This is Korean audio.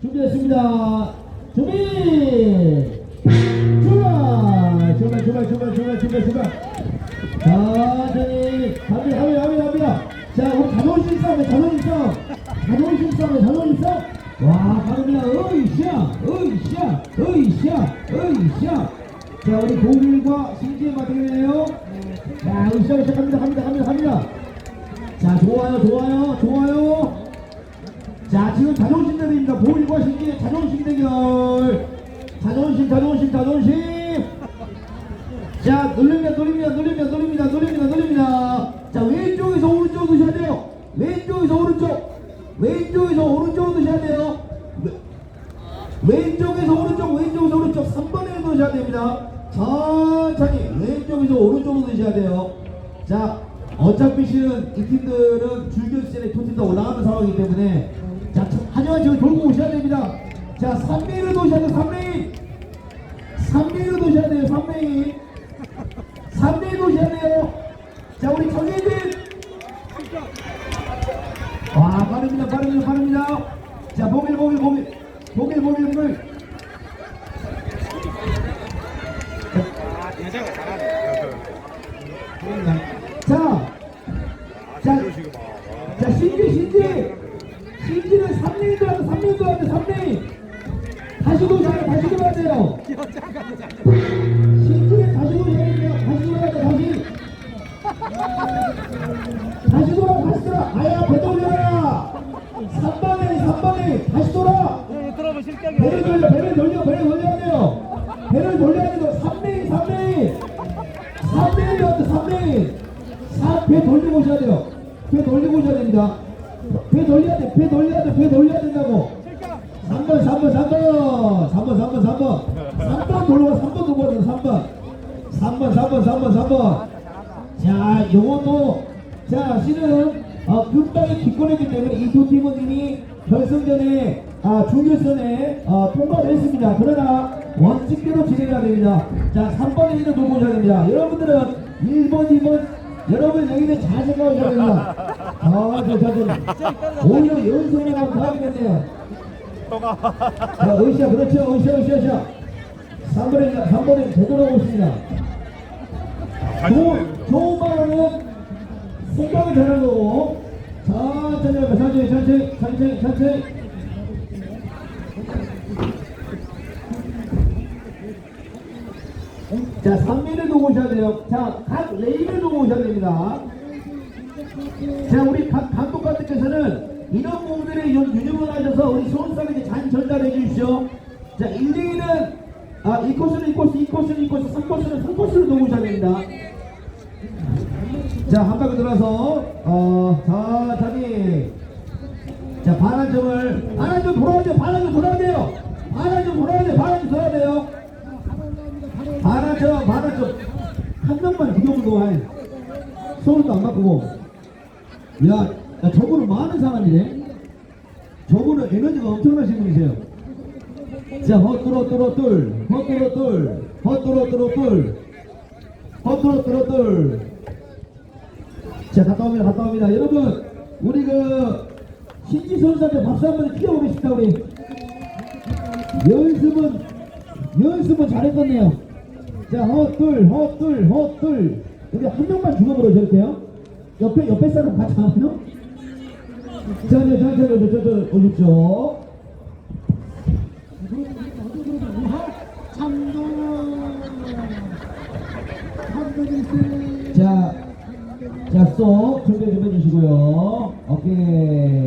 준비됐습니다. 준비! 출발! 출발, 출발, 출발, 출발, 출발, 출발. 천천히 갑니다, 갑니다, 갑니다, 갑니다. 자, 우리 자존심 싸움, 자존심 싸움. 자존심 싸움, 자존심 싸움. 와, 갑니다. 으이샤, 으이샤, 으이샤, 으이샤. 자, 우리 독일과 신지의 맞대결이에요. 자, 으쌰, 으쌰, 갑니다, 갑니다, 갑니다, 갑니다. 자, 좋아요, 좋아요, 좋아요. 자, 지금 자존심 대결입니다. 보일과 신기의 자존심 대결. 자존심, 자존심, 자존심. 자, 눌립니다, 눌립니다, 눌립니다, 눌립니다, 눌립니다, 눌립니다. 자, 왼쪽에서 오른쪽 드셔야 돼요. 왼쪽에서 오른쪽. 왼쪽에서 오른쪽 드셔야 돼요. 왼- 왼쪽에서 오른쪽, 왼쪽에서 오른쪽. 3번에 넣으셔야 됩니다. 천천히 왼쪽에서 오른쪽으로 드셔야 돼요. 자, 어차피 실은 이 팀들은 줄결선에 두팀다 올라가는 상황이기 때문에 하지만 지금 돌고 오셔야 됩니다. 자, 3레인을 도셔야 돼요, 3레인. 3레인을 도셔야 돼요, 3레인. 3레인 도셔야 돼요. 자, 우리 정혜진. 와, 빠릅니다, 빠릅니다, 빠릅니다. 자, 보길, 보길, 보길. 보길, 보길, 보길. 자, 자, 자, 신지, 신지. 신지는 3레인 들어가서 3레인 들어가서 3레인. 다시 도셔야 다시 돌아야 돼요. 신지는 다시 도셔야 돼요. 다시 돌아야 돼, 다시. 다시 돌아, 다시 돌아. 아야, 배 돌려라. 3번에, 3번에. 다시 돌아. 배를 돌려, 배를 돌려, 배를 돌려야 돼요. 배를 돌려야 돼요. 3레인, 3레인. 3레인이 왔다, 3레인. 4, 배 돌리고 오셔야 돼요. 배 돌리고 오셔야 됩니다. 배 돌려야 돼, 배 돌려야 돼, 배 돌려야 된다고. 3번, 3번, 3번. 3번, 3번, 3번. 3번 돌려가 3번 돌고 와야 3번. 3번, 3번, 3번, 3번. 자, 요것도, 자, 실은, 어, 금방에 기권했기 때문에 이 두 팀은 이미 결승전에, 아, 중결선에, 어, 통과를 했습니다. 그러나, 원칙대로 진행해야 됩니다. 자, 3번에 있는 오셔야 됩니다. 여러분들은 1번, 2번, 여러분 여기는 잘 생각하셔야 됩니다. 아, 저, 오히려 연습을 하고 가야겠네요. 자, 으쌰, 그렇죠. 으쌰, 으쌰, 으쌰. 3번에, 3번에 제대로. 좋은, 좋은 말은 생각이 되는 거고 천천히 해봐 천천히 천천히 천천히 천천히 자 3미를 두고 오셔야 돼요 자 각 레인을 두고 오셔야 됩니다 자 우리 각 감독관님께서는 이런 부분들에 유- 유념을 하셔서 우리 수원사에게 잘 전달해 주십시오 자 1, 2위는 아, 2코스는 2코스 2코스는 2코스 3코스는 3코스를 두고 오셔야 됩니다 자, 한 바퀴 돌아서, 어, 천천히. 자, 반환 점을, 반환 점 돌아야 돼요, 반환 점 돌아야 돼요. 반환 점 돌아야 돼요, 반환 점 돌아야 돼요. 반환 점, 반환 점. 한 명만 그 정도 해. 서울도 안 바꾸고. 야, 야, 저분은 많은 사람이네. 저분은 에너지가 엄청나신 분이세요. 자, 헛들어, 뚫어, 뚫. 헛들어, 뚫. 헛들어, 뚫어, 뚫. 헛들어, 뚫어, 뚫. 자, 갔다 옵니다, 갔다 옵니다. 여러분, 우리 그, 신지 선수한테 박수 한번 튀어보겠습니다, 우리. 연습은, 연습은 잘했었네요. 자, 헛둘, 헛둘, 헛둘. 여기 한 명만 주먹으로 저렇게요. 옆에, 옆에 사람 같이 안 하요? 자, 자, 자, 자, 자, 쏙 준비 좀 해주시고요. 오케이.